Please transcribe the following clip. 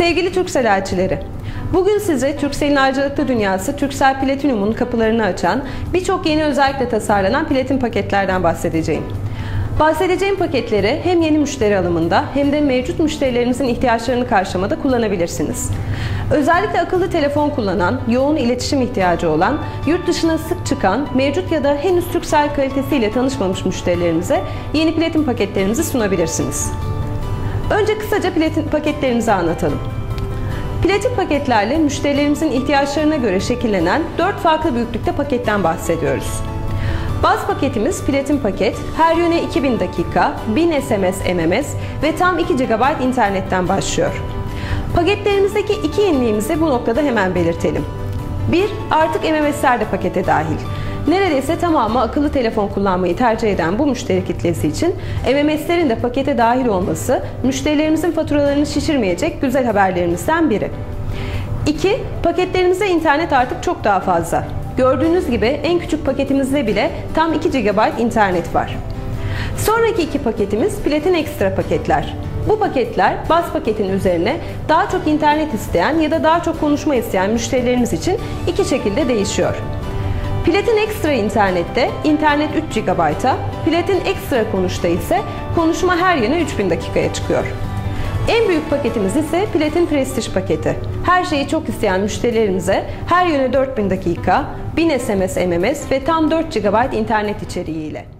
Sevgili Türksel elçileri, bugün size Türksel'in harcalıklı dünyası Türksel Platinum'un kapılarını açan birçok yeni özellikle tasarlanan platin paketlerden bahsedeceğim. Bahsedeceğim paketleri hem yeni müşteri alımında hem de mevcut müşterilerimizin ihtiyaçlarını karşılamada kullanabilirsiniz. Özellikle akıllı telefon kullanan, yoğun iletişim ihtiyacı olan, yurt dışına sık çıkan, mevcut ya da henüz Türksel kalitesiyle tanışmamış müşterilerimize yeni platin paketlerimizi sunabilirsiniz. Önce kısaca platin paketlerimizi anlatalım. Platin paketlerle müşterilerimizin ihtiyaçlarına göre şekillenen 4 farklı büyüklükte paketten bahsediyoruz. Baz paketimiz platin paket, her yöne 2000 dakika, 1000 SMS MMS ve tam 2 GB internetten başlıyor. Paketlerimizdeki iki yeniliğimizi bu noktada hemen belirtelim. 1. Artık MMS'ler de pakete dahil. Neredeyse tamamı akıllı telefon kullanmayı tercih eden bu müşteri kitlesi için MMS'lerin de pakete dahil olması müşterilerimizin faturalarını şişirmeyecek güzel haberlerimizden biri. 2. Paketlerimizde internet artık çok daha fazla. Gördüğünüz gibi en küçük paketimizde bile tam 2 GB internet var. Sonraki iki paketimiz Platin Extra paketler. Bu paketler baz paketin üzerine daha çok internet isteyen ya da daha çok konuşma isteyen müşterilerimiz için iki şekilde değişiyor. Platin Extra internette internet 3 GB'a, Platin Extra konuşta ise konuşma her yöne 3000 dakikaya çıkıyor. En büyük paketimiz ise Platin Prestige paketi. Her şeyi çok isteyen müşterilerimize her yöne 4000 dakika, 1000 SMS MMS ve tam 4 GB internet içeriğiyle.